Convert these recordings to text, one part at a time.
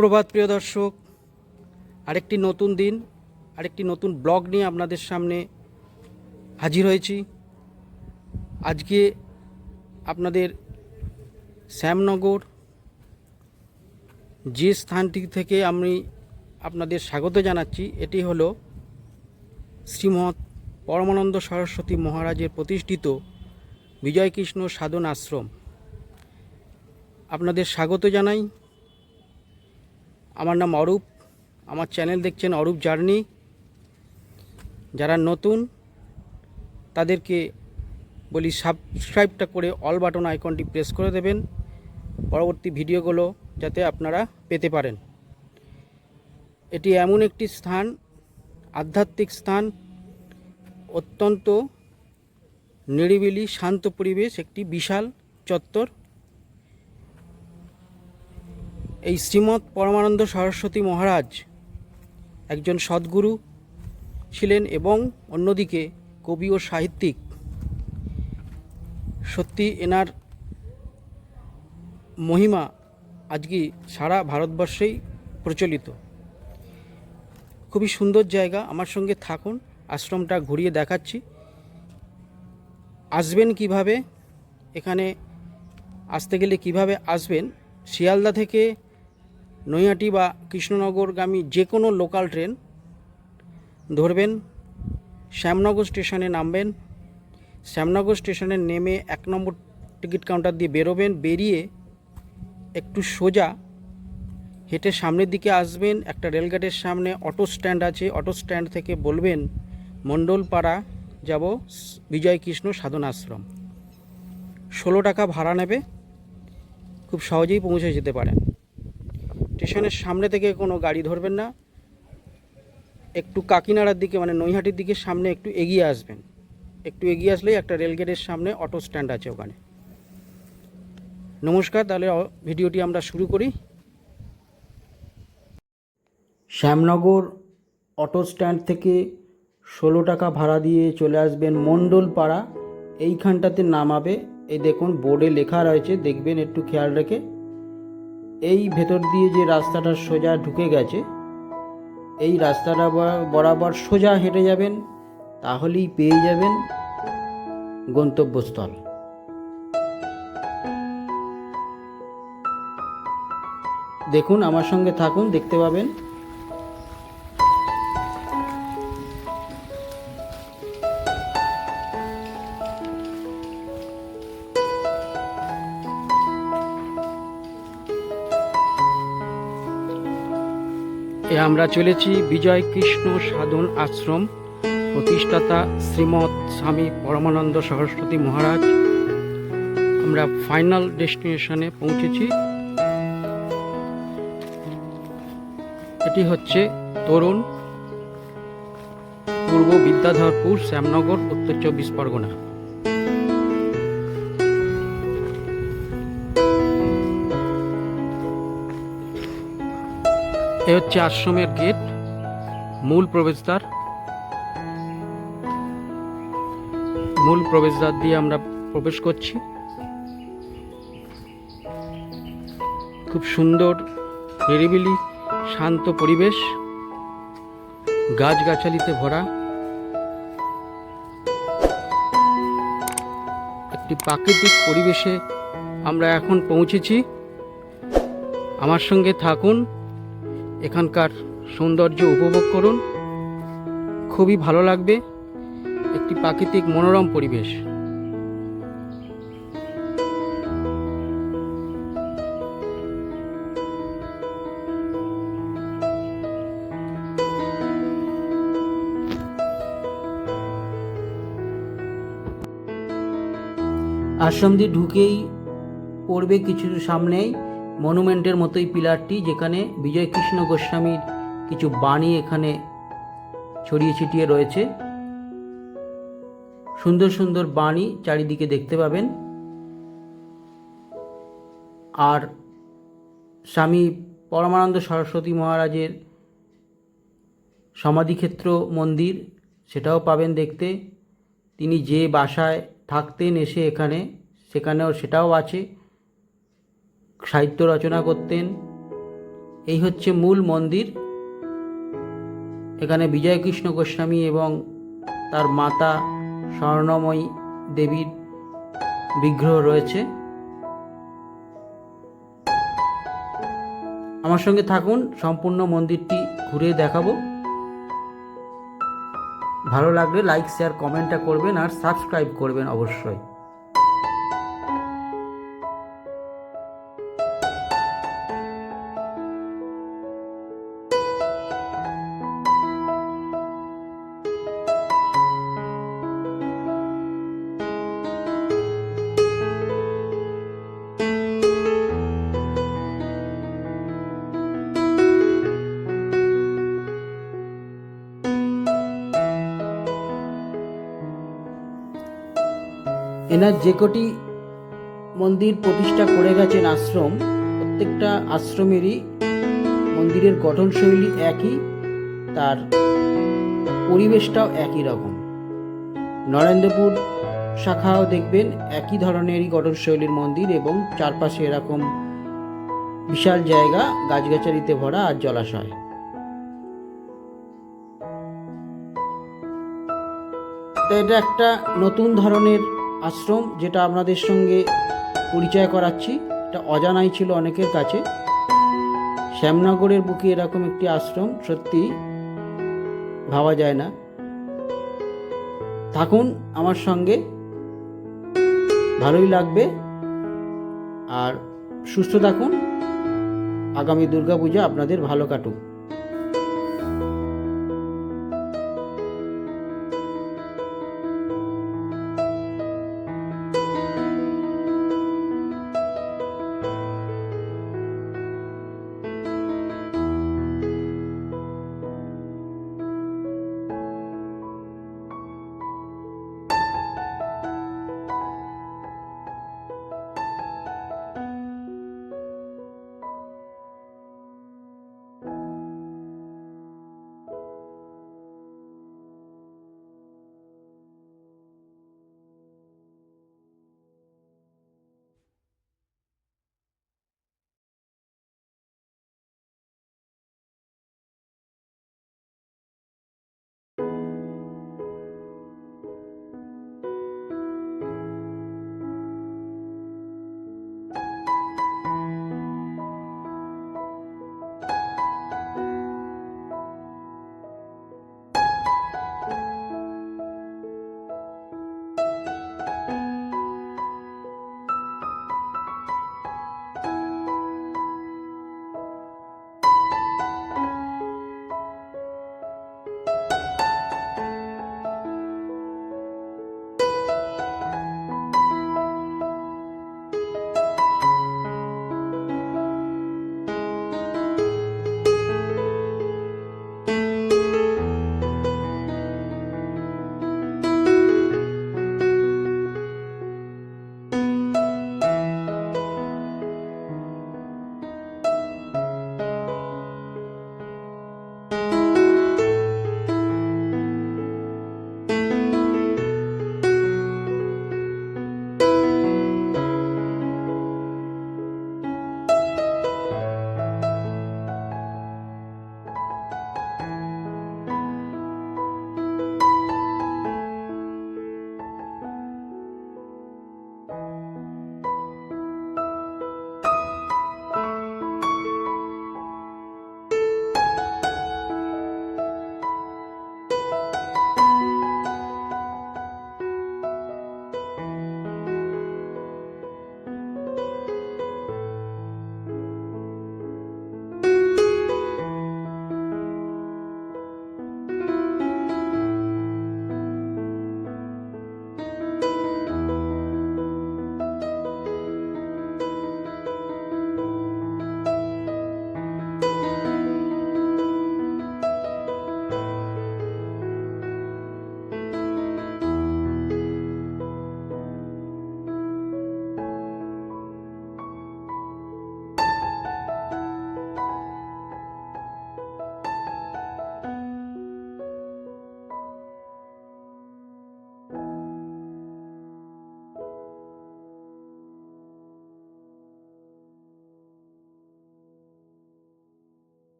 সুপ্রভাত, প্রিয় দর্শক। আরেকটি নতুন দিন, আরেকটি নতুন ব্লগ নিয়ে আপনাদের সামনে হাজির হয়েছি। আজকে আপনাদের শ্যামনগর যে স্থানটি থেকে আমি আপনাদের স্বাগত জানাচ্ছি, এটি হলো শ্রীমৎ পরমানন্দ সরস্বতী মহারাজের প্রতিষ্ঠিত বিজয়কৃষ্ণ সাধন আশ্রম। আপনাদের স্বাগত জানাই। আমার নাম অরূপ। আমার চ্যানেল দেখছেন অরূপ জার্নি। যারা নতুন, তাদেরকে বলি সাবস্ক্রাইবটা করে অল বাটন আইকনটি প্রেস করে দেবেন। পরবর্তী ভিডিওগুলো যাতে আপনারা পেতে পারেন। এটি এমন একটি স্থান, আধ্যাত্মিক স্থান, অত্যন্ত নিরিবিলি, শান্ত পরিবেশ, একটি বিশাল চত্বর। এই শ্রীমৎ পরমানন্দ সরস্বতী মহারাজ একজন সদ্গুরু ছিলেন এবং অন্যদিকে কবি ও সাহিত্যিক। সত্যি এনার মহিমা আজকে সারা ভারতবর্ষেই প্রচলিত। খুবই সুন্দর জায়গা, আমার সঙ্গে থাকুন, আশ্রমটা ঘুরিয়ে দেখাচ্ছি। আসবেন কীভাবে, এখানে আসতে গেলে কীভাবে আসবেন, শিয়ালদা থেকে নৈহাটি বা কৃষ্ণনগরগামী যে কোনো লোকাল ট্রেন ধরবেন, শ্যামনগর স্টেশনে নামবেন, শ্যামনগর স্টেশনে নেমে এক নম্বর টিকিট কাউন্টার দিয়ে বেরোবেন, বেরিয়ে একটু সোজা হেঁটে সামনের দিকে আসবেন, একটা রেলগেটের সামনে অটো স্ট্যান্ড আছে, অটো স্ট্যান্ড থেকে বলবেন, মণ্ডলপাড়া যাব বিজয় কৃষ্ণ সাধন আশ্রম ষোলো টাকা ভাড়া নেবে, খুব সহজেই পৌঁছে যেতে পারেন। স্টেশনের সামনে থেকে কোনো গাড়ি ধরবেন না। একটু কাকিনাড়ার দিকে মানে নৈহাটির দিকে সামনে একটু এগিয়ে আসবেন। একটু এগিয়ে আসলেই একটা রেলগেটের সামনে অটো স্ট্যান্ড আছে ওখানে। নমস্কার, তাহলে ভিডিওটি আমরা শুরু করি। শ্যামনগর অটো স্ট্যান্ড থেকে ষোলো টাকা ভাড়া দিয়ে চলে আসবেন মণ্ডলপাড়া। এইখানটাতে নামাবে। এই দেখুন, বোর্ডে লেখা রয়েছে, দেখবেন, একটু খেয়াল রেখে। এই ভেতর দিয়ে যে রাস্তাটা সোজা ঢুকে গেছে, এই রাস্তাটা বরা- বরাবর সোজা হেঁটে যাবেন, তাহলেই পেয়ে যাবেন গন্তব্যস্থল। দেখুন, আমার সঙ্গে থাকুন, দেখতে পাবেন আমরা চলেছি বিজয় কৃষ্ণ সাধন আশ্রম। প্রতিষ্ঠাতা শ্রীমৎ স্বামী পরমানন্দ সরস্বতী মহারাজ। আমরা ফাইনাল ডেস্টিনেশনে পৌঁছেছি। এটি হচ্ছে তরুণ। পূর্ব বিদ্যাধরপুর শ্যামনগর, উত্তর চব্বিশ পরগনা। এ হচ্ছে আশ্রমের গেট, মূল প্রবেশদ্বার। মূল প্রবেশদ্বার দিয়ে আমরা প্রবেশ করছি। খুব সুন্দর, নিরিবিলি, শান্ত পরিবেশ। গাছগাছালিতে ভরা। একটি প্রাকৃতিক পরিবেশে আমরা এখন পৌঁছেছি। আমার সঙ্গে থাকুন। এখানকার সৌন্দর্য উপভোগ করুন। খুবই ভালো লাগবে। একটি প্রাকৃতিক মনোরম পরিবেশ। আশ্রম দিয়ে ঢুকেই পড়বে কিছু সামনেই। মনুমেন্টের মতোই পিলারটি যেখানে বিজয়কৃষ্ণ গোস্বামীর কিছু বাণী এখানে ছড়িয়ে ছিটিয়ে রয়েছে। সুন্দর সুন্দর বাণী চারিদিকে দেখতে পাবেন। আর স্বামী পরমানন্দ সরস্বতী মহারাজের সমাধিক্ষেত্র মন্দির, সেটাও পাবেন দেখতে। তিনি যে বাসায় থাকতেন এসে এখানে, সেখানেও সেটাও আছে। সাহিত্য রচনা করতেন। এই হচ্ছে মূল মন্দির। এখানে বিজয়কৃষ্ণ গোস্বামী এবং তার মাতা স্বর্ণময়ী দেবীর বিগ্রহ রয়েছে। আমার সঙ্গে থাকুন, সম্পূর্ণ মন্দিরটি ঘুরে দেখাবো। ভালো লাগলে লাইক শেয়ার কমেন্টটা করবেন আর সাবস্ক্রাইব করবেন অবশ্যই। এনার যে কটি মন্দির প্রতিষ্ঠা করে গেছেন আশ্রম, প্রত্যেকটা আশ্রমেরই মন্দিরের গঠনশৈলী একই, তার পরিবেশটাও একই রকম। নরেন্দ্রপুর শাখাও দেখবেন একই ধরনেরই গঠনশৈলীর মন্দির এবং চারপাশে এরকম বিশাল জায়গা, গাছগাছালিতে ভরা আর জলাশয়। এটা একটা নতুন ধরনের আশ্রম যেটা আপনাদের সঙ্গে পরিচয় করাচ্ছি, এটা অজানাই ছিল অনেকের কাছে। শ্যামনগরের বুকে এরকম একটি আশ্রম সত্যি ভাবা যায় না। থাকুন আমার সঙ্গে, ভালোই লাগবে। আর সুস্থ থাকুন, আগামী দুর্গাপূজা আপনাদের ভালো কাটুক।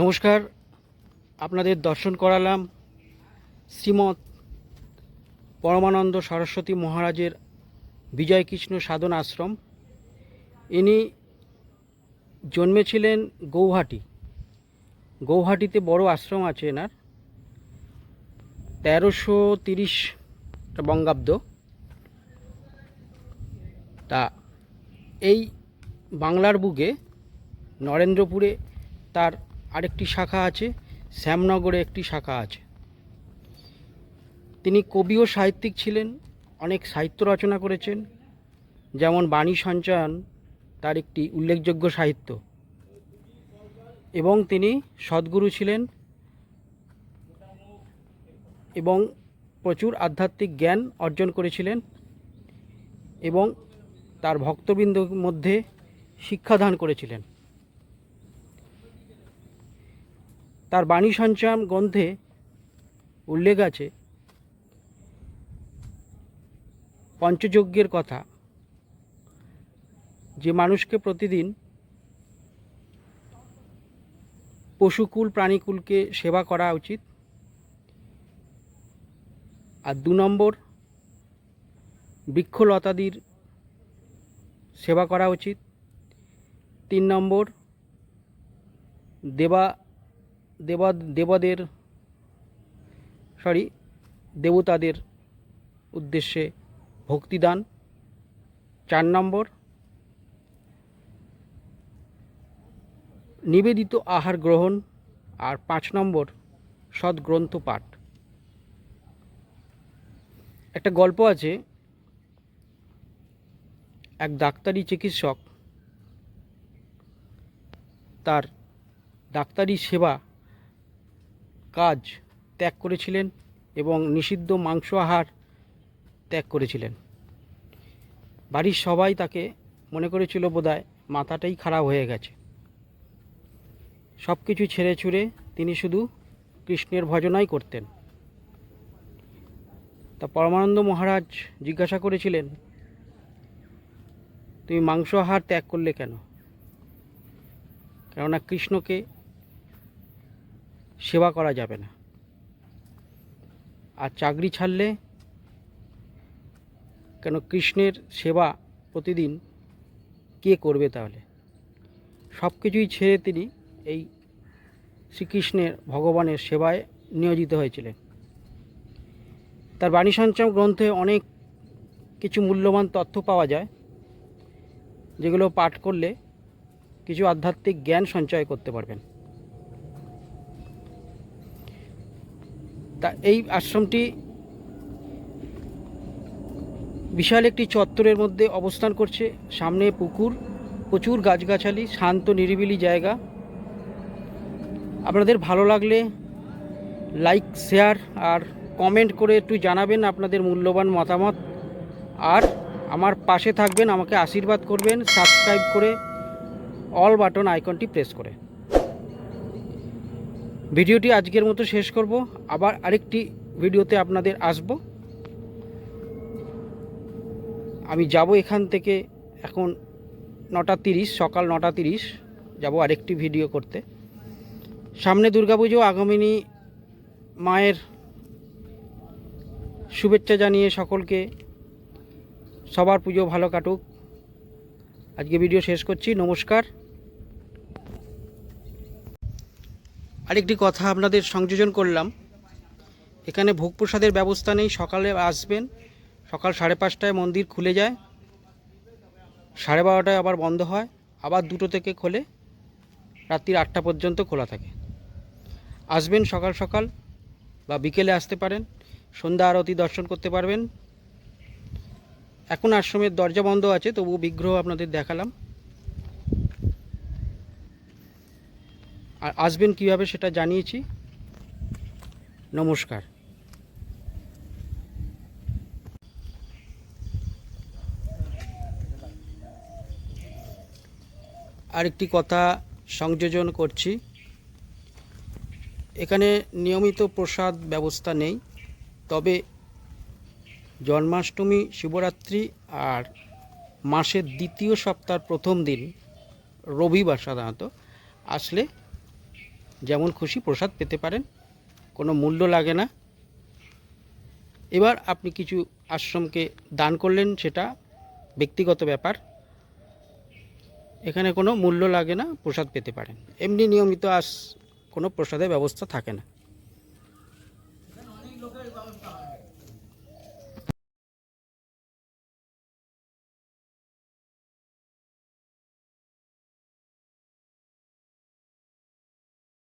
নমস্কার, আপনাদের দর্শন করালাম শ্রীমৎ পরমানন্দ সরস্বতী মহারাজের বিজয়কৃষ্ণ সাধন আশ্রম। ইনি জন্মেছিলেন গৌহাটি। গৌহাটিতে বড় আশ্রম আছে এনার। তেরোশো তিরিশ বঙ্গাব্দ। তা এই বাংলার বুকে নরেন্দ্রপুরে তার আরেকটি শাখা আছে, শ্যামনগরে একটি শাখা আছে। তিনি কবি ও সাহিত্যিক ছিলেন, অনেক সাহিত্য রচনা করেছেন, যেমন বাণী সঞ্চয়ন তার একটি উল্লেখযোগ্য সাহিত্য। এবং তিনি সদ্গুরু ছিলেন এবং প্রচুর আধ্যাত্মিক জ্ঞান অর্জন করেছিলেন এবং তার ভক্তবৃন্দর মধ্যে শিক্ষাদান করেছিলেন। তার বাণী সঞ্চয়ন গ্রন্থে উল্লেখ আছে। পঞ্চযজ্ঞের কথা। যে মানুষকে প্রতিদিন পশুকুল, প্রাণীকুলকে সেবা করা উচিত। আর দু নম্বর, বৃক্ষলতাদির সেবা করা উচিত। তিন নম্বর, দেবা দেবা দেবাদের সরি দেবতাদের উদ্দেশ্যে ভক্তিদান। চার নম্বর, নিবেদিত আহার গ্রহণ। আর পাঁচ নম্বর সদ্গ্রন্থ পাঠ। একটা গল্প আছে, এক ডাক্তারি চিকিৎসক তার ডাক্তারি সেবা কাজ ত্যাগ করেছিলেন এবং নিষিদ্ধ মাংস আহার ত্যাগ করেছিলেন। বাড়ির সবাই তাকে মনে করেছিল বোধহয় মাথাটাই খারাপ হয়ে গেছে। সব কিছু ছেড়ে ছুড়ে তিনি শুধু কৃষ্ণের ভজনাই করতেন। তা পরমানন্দ মহারাজ জিজ্ঞাসা করেছিলেন, তুমি মাংস আহার ত্যাগ করলে কেন? কেননা কৃষ্ণকে সেবা করা যাবে না। আর চাকরি ছাড়লে কেন কৃষ্ণের সেবা প্রতিদিন কে করবে তাহলে? সব কিছুই ছেড়ে তিনি এই শ্রীকৃষ্ণের ভগবানের সেবায় নিয়োজিত হয়েছিলেন। তার বাণী সঞ্চয় গ্রন্থে অনেক কিছু মূল্যবান তথ্য পাওয়া যায়, যেগুলো পাঠ করলে কিছু আধ্যাত্মিক জ্ঞান সঞ্চয় করতে পারবেন। তা এই আশ্রমটি বিশাল একটি চত্বরের মধ্যে অবস্থান করছে। সামনে পুকুর, প্রচুর গাছগাছালি, শান্ত, নিরিবিলি জায়গা। আপনাদের ভালো লাগলে লাইক, শেয়ার আর কমেন্ট করে একটু জানাবেন আপনাদের মূল্যবান মতামত। আর আমার পাশে থাকবেন, আমাকে আশীর্বাদ করবেন, সাবস্ক্রাইব করে অল বাটন আইকনটি প্রেস করে। ভিডিওটি আজকের মতো শেষ করব। আবার আরেকটি ভিডিওতে আপনাদের আসব। আমি যাব এখান থেকে এখন নটা তিরিশ, সকাল নটা তিরিশ। যাব আরেকটি ভিডিও করতে। সামনে দুর্গাপুজো, আগমিনী মায়ের শুভেচ্ছা জানিয়ে সকলকে সবার পুজো ভালো কাটুক। আজকে ভিডিও শেষ করছি। নমস্কার। আরেকটি কথা আপনাদের সংযোজন করলাম। এখানে ভোগ প্রসাদের ব্যবস্থা নেই, সকালে আসবেন, সকাল সাড়ে পাঁচটায় মন্দির খুলে যায়, সাড়ে বারোটায় আবার বন্ধ হয়, আবার দুটো থেকে খোলে, রাত্রির আটটা পর্যন্ত খোলা থাকে। আসবেন সকাল সকাল বা বিকেলে আসতে পারেন, সন্ধ্যা আরতি দর্শন করতে পারবেন। এখন আশ্রমের দরজা বন্ধ আছে তবু বিগ্রহ আপনাদের দেখালাম। আর আসবেন কীভাবে সেটা জানিয়েছি। নমস্কার। আরেকটি কথা সংযোজন করছি। এখানে নিয়মিত প্রসাদ ব্যবস্থা নেই, তবে জন্মাষ্টমী, শিবরাত্রি আর মাসের দ্বিতীয় সপ্তাহ প্রথম দিন রবিবার সাধারণত আসলে যেমন খুশি প্রসাদ পেতে পারেন, কোনো মূল্য লাগে না। এবার আপনি কিছু আশ্রমকে দান করলেন, সেটা ব্যক্তিগত ব্যাপার। এখানে কোনো মূল্য লাগে না, প্রসাদ পেতে পারেন। এমনি নিয়মিত আস, কোনো প্রসাদের ব্যবস্থা থাকে না।